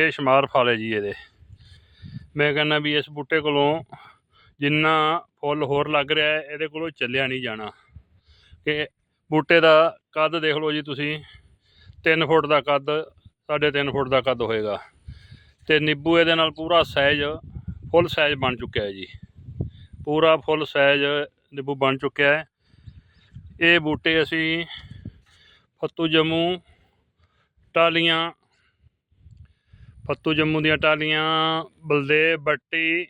ਇਹ ਸ਼ਮਾਰ ਫਲ ਹੈ ਜੀ ਇਹਦੇ। ਮੈਂ ਕਹਿੰਦਾ ਵੀ ਇਸ ਬੂਟੇ ਕੋਲੋਂ ਜਿੰਨਾ ਫੁੱਲ ਹੋਰ ਲੱਗ ਰਿਹਾ ਹੈ, ਇਹਦੇ ਕੋਲੋਂ ਚੱਲਿਆ ਨਹੀਂ ਜਾਣਾ। ਕਿ ਬੂਟੇ ਦਾ ਕੱਦ ਦੇਖ ਲਓ ਜੀ ਤੁਸੀਂ 3 ਫੁੱਟ ਦਾ ਕੱਦ, ਸਾਢੇ ਤਿੰਨ ਫੁੱਟ ਦਾ ਕੱਦ ਹੋਏਗਾ। ਤੇ ਨਿੰਬੂ ਇਹਦੇ ਨਾਲ ਪੂਰਾ ਸਾਈਜ਼ ਫੁੱਲ ਸਾਈਜ਼ ਬਣ ਚੁੱਕਿਆ ਹੈ ਜੀ। ਪੂਰਾ ਫੁੱਲ ਸਾਈਜ਼ ਨਿੰਬੂ ਬਣ ਚੁੱਕਿਆ ਹੈ। ਇਹ ਬੂਟੇ ਅਸੀਂ ਫੱਤੂ ਜੰਮੂ ਟਾਲੀਆਂ ਪੱਤੂ ਜੰਮੂ ਦੀਆਂ ਟਾਲੀਆਂ ਬਲਦੇਵ, ਬੱਟੀ,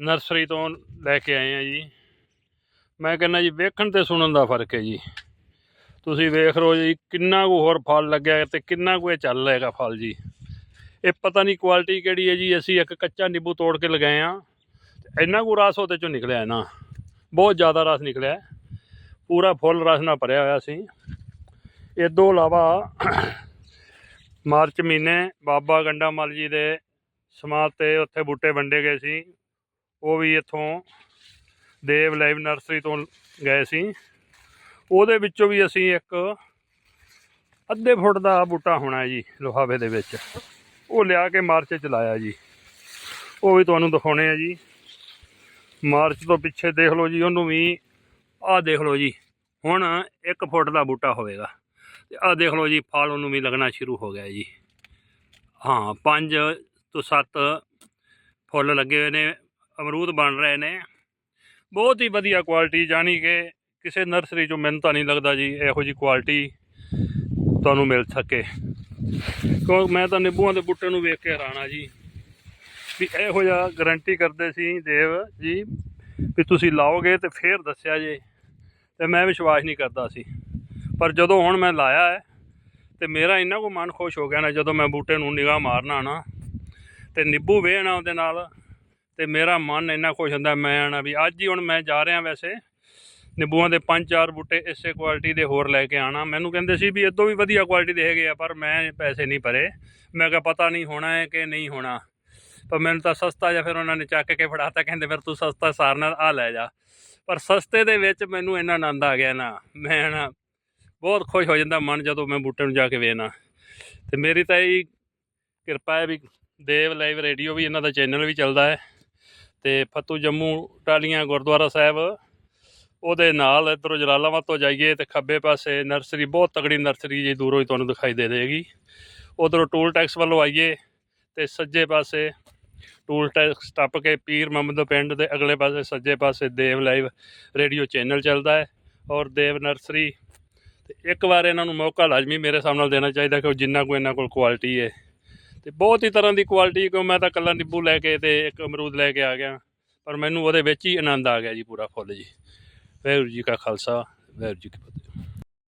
ਨਰਸਰੀ ਤੋਂ ਲੈ ਕੇ ਆਏ ਆ ਜੀ। ਮੈਂ ਕਹਿੰਦਾ ਜੀ, ਵੇਖਣ ਤੇ ਸੁਣਨ ਦਾ ਫ਼ਰਕ ਹੈ ਜੀ। ਤੁਸੀਂ ਵੇਖ ਲਓ ਜੀ, ਕਿੰਨਾ ਕੁ ਹੋਰ ਫਲ ਲੱਗਿਆ ਹੈ ਤੇ ਕਿੰਨਾ ਕੁ ਇਹ ਚੱਲ ਰਹੇਗਾ ਫਲ ਜੀ। ਇਹ ਪਤਾ ਨਹੀਂ ਕੁਆਲਿਟੀ ਕਿਹੜੀ ਹੈ ਜੀ, ਅਸੀਂ ਇੱਕ ਕੱਚਾ ਨਿੰਬੂ ਤੋੜ ਕੇ ਲਗਾਏ ਆ। ਇੰਨਾ ਕੁ ਰਸ ਉਹਦੇ ਚੋਂ ਨਿਕਲਿਆ ਹੈ ਨਾ। ਬਹੁਤ ਜ਼ਿਆਦਾ ਰਸ ਨਿਕਲਿਆ। ਪੂਰਾ ਫੁੱਲ ਰਸ ਨਾਲ ਭਰਿਆ ਹੋਇਆ ਸੀ। ਇਹ ਤੋਂ ਇਲਾਵਾ ਮਾਰਚ ਮਹੀਨੇ ਬਾਬਾ ਗੰਡਾ ਮੱਲ ਜੀ ਦੇ ਸਮਾਧ ਤੇ ਉੱਥੇ ਬੂਟੇ ਵੰਡੇ ਗਏ ਸੀ। ਉਹ ਵੀ ਇੱਥੋਂ ਦੇਵ ਲਾਈਵ ਨਰਸਰੀ ਤੋਂ ਗਏ ਸੀ। ਉਹਦੇ ਵਿੱਚੋਂ ਵੀ ਅਸੀਂ ਇੱਕ ਅੱਧੇ ਫੁੱਟ ਦਾ ਬੂਟਾ ਹੋਣਾ ਜੀ ਲਿਫਾਫੇ ਦੇ ਵਿੱਚ। ਉਹ ਲਿਆ ਕੇ ਮਾਰਚ ਚ ਲਾਇਆ ਜੀ। ਉਹ ਵੀ ਤੁਹਾਨੂੰ ਦਿਖਾਉਣੇ ਆ ਜੀ। ਮਾਰਚ ਤੋਂ ਪਿੱਛੇ ਦੇਖ ਲਓ ਜੀ, ਉਹਨੂੰ ਵੀ ਆਹ ਦੇਖ ਲਓ ਜੀ। ਹੁਣ 1 ਫੁੱਟ ਦਾ ਬੂਟਾ ਹੋਵੇਗਾ। ਤੇ ਆਹ ਦੇਖ ਲਓ ਜੀ, ਫਲ ਉਹਨੂੰ ਵੀ ਲੱਗਣਾ ਸ਼ੁਰੂ ਹੋ ਗਿਆ ਜੀ। ਹਾਂ 5 ਤੋਂ 7 ਫੁੱਲ ਲੱਗੇ ਹੋਏ ਨੇ, ਅਮਰੂਦ ਬਣ ਰਹੇ ਨੇ। ਬਹੁਤ ਹੀ ਵਧੀਆ ਕੁਆਲਿਟੀ ਜਾਣੀ ਕਿ ਕਿਸੇ ਨਰਸਰੀ ਚੋਂ ਮੈਨੂੰ ਤਾਂ ਨਹੀਂ ਲੱਗਦਾ ਜੀ ਇਹੋ ਜੀ ਕੁਆਲਿਟੀ ਤੁਹਾਨੂੰ ਮਿਲ ਸਕੇ। ਕਿਉਂ, ਮੈਂ ਤਾਂ ਨਿੰਬੂਆਂ ਦੇ ਬੂਟੇ ਨੂੰ ਵੇਖ ਕੇ ਹੈਰਾਨ ਜੀ। ਵੀ ਇਹੋ ਜਿਹਾ ਗਾਰੰਟੀ ਕਰਦੇ ਸੀ ਦੇਵ ਜੀ, ਵੀ ਤੁਸੀਂ ਲਾਓਗੇ ਤੇ ਫੇਰ ਦੱਸਿਆ ਜੇ, ਤੇ ਮੈਂ ਵਿਸ਼ਵਾਸ ਨਹੀਂ ਕਰਦਾ ਸੀ। ਪਰ ਜਦੋਂ ਹੁਣ ਮੈਂ ਲਾਇਆ ਹੈ ਤੇ ਮੇਰਾ ਇੰਨਾ ਕੋ ਮਨ ਖੁਸ਼ ਹੋ ਗਿਆ ਨਾ, ਜਦੋਂ ਮੈਂ ਬੂਟੇ ਨੂੰ ਨਿਗਾਹ ਮਾਰਨਾ ਨਾ, ਤੇ ਨਿੰਬੂ ਵੇਹਣਾ ਉਹਦੇ ਨਾਲ, ਤੇ ਮੇਰਾ ਮਨ ਇੰਨਾ ਖੁਸ਼ ਹੁੰਦਾ, ਮੈਂ ਨਾ ਵੀ ਅੱਜ ਹੀ ਹੁਣ ਮੈਂ ਜਾ ਰਿਹਾ ਵੈਸੇ, ਨਿੰਬੂਆਂ ਦੇ ਪੰਜ ਚਾਰ ਬੂਟੇ ਇਸੇ ਕੁਆਲਿਟੀ ਦੇ ਹੋਰ ਲੈ ਕੇ ਆਣਾ। ਮੈਨੂੰ ਕਹਿੰਦੇ ਸੀ ਵੀ ਇਦੋਂ ਵੀ ਵਧੀਆ ਕੁਆਲਿਟੀ ਦੇ ਹੈਗੇ ਆ, ਪਰ ਮੈਂ ਪੈਸੇ ਨਹੀਂ ਭਰੇ। ਮੈਂ ਕਿਹਾ ਪਤਾ ਨਹੀਂ ਹੋਣਾ ਹੈ ਕਿ ਨਹੀਂ ਹੋਣਾ। ਪਰ ਮੈਨੂੰ ਤਾਂ ਸਸਤਾ ਜਾਂ ਫਿਰ ਉਹਨਾਂ ਨੇ ਚੱਕ ਕੇ ਫੜਾਤਾ, ਕਹਿੰਦੇ ਫਿਰ ਤੂੰ ਸਸਤਾ ਸਾਰ ਨਾਲ ਆ ਲੈ ਜਾ। ਪਰ ਸਸਤੇ ਦੇ ਵਿੱਚ ਮੈਨੂੰ ਇੰਨਾ ਆਨੰਦ ਆ ਗਿਆ ਨਾ, ਮੈਂ ਨਾ ਬਹੁਤ ਖੁਸ਼ ਹੋ ਜਾਂਦਾ ਮਨ ਜਦੋਂ ਮੈਂ ਬੂਟੇ ਨੂੰ ਜਾ ਕੇ ਵੇਖਣਾ ਤੇ ਮੇਰੀ ਤਾਂ ਇਹ ਕਿਰਪਾ ਹੈ ਵੀ ਦੇਵ ਲਾਈਵ ਰੇਡੀਓ ਵੀ ਇਹਨਾਂ ਦਾ ਚੈਨਲ ਵੀ ਚੱਲਦਾ ਹੈ। ਤੇ ਫਤੂ ਜੰਮੂ ਟਾਲੀਆਂ ਗੁਰਦੁਆਰਾ ਸਾਹਿਬ, ਉਹਦੇ ਨਾਲ ਇੱਧਰੋਂ ਜਲਾਲਾਬਾਦ ਤੋਂ ਜਾਈਏ ਤੇ ਖੱਬੇ ਪਾਸੇ ਨਰਸਰੀ, ਬਹੁਤ ਤਗੜੀ ਨਰਸਰੀ ਜੀ ਦੂਰੋਂ ਹੀ ਤੁਹਾਨੂੰ ਦਿਖਾਈ ਦੇ ਦੇਗੀ ਉਧਰੋਂ ਟੂਲ ਟੈਕਸ ਵੱਲੋਂ ਆਈਏ ਤੇ ਸੱਜੇ ਪਾਸੇ ਟੂਲ ਟੈਕਸ ਟੱਪ ਕੇ ਪੀਰ ਮੁਹੰਮਦ ਪਿੰਡ ਦੇ ਅਗਲੇ ਪਾਸੇ ਸੱਜੇ ਪਾਸੇ ਦੇਵ ਲਾਈਵ ਰੇਡੀਓ ਚੈਨਲ ਚੱਲਦਾ ਹੈ ਔਰ ਦੇਵ ਨਰਸਰੀ ਤੇ ਇੱਕ ਵਾਰ ਇਹਨਾਂ ਨੂੰ ਮੌਕਾ ਲਾਜ਼ਮੀ ਮੇਰੇ ਹਿਸਾਬ ਨਾਲ ਦੇਣਾ ਚਾਹੀਦਾ ਕਿ ਉਹ ਜਿੰਨਾ ਕੋ ਇਹਨਾਂ ਕੋਲ ਕੁਆਲਿਟੀ ਹੈ ਤੇ ਬਹੁਤ ਹੀ ਤਰ੍ਹਾਂ ਦੀ ਕੁਆਲਿਟੀ ਕਿਉਂ ਮੈਂ ਤਾਂ ਕੱਲਾ ਨਿੰਬੂ ਲੈ ਕੇ ਤੇ ਇੱਕ ਅਮਰੂਦ ਲੈ ਕੇ ਆ ਗਿਆ। ਪਰ ਮੈਨੂੰ ਉਹਦੇ ਵਿੱਚ ਹੀ ਆਨੰਦ ਆ ਗਿਆ ਜੀ ਪੂਰਾ ਫੁੱਲ ਜੀ। ਵਾਹਿਗੁਰੂ ਜੀ ਕਾ ਖਾਲਸਾ, ਵਾਹਿਗੁਰੂ ਜੀ ਕੀ ਫਤਿਹ।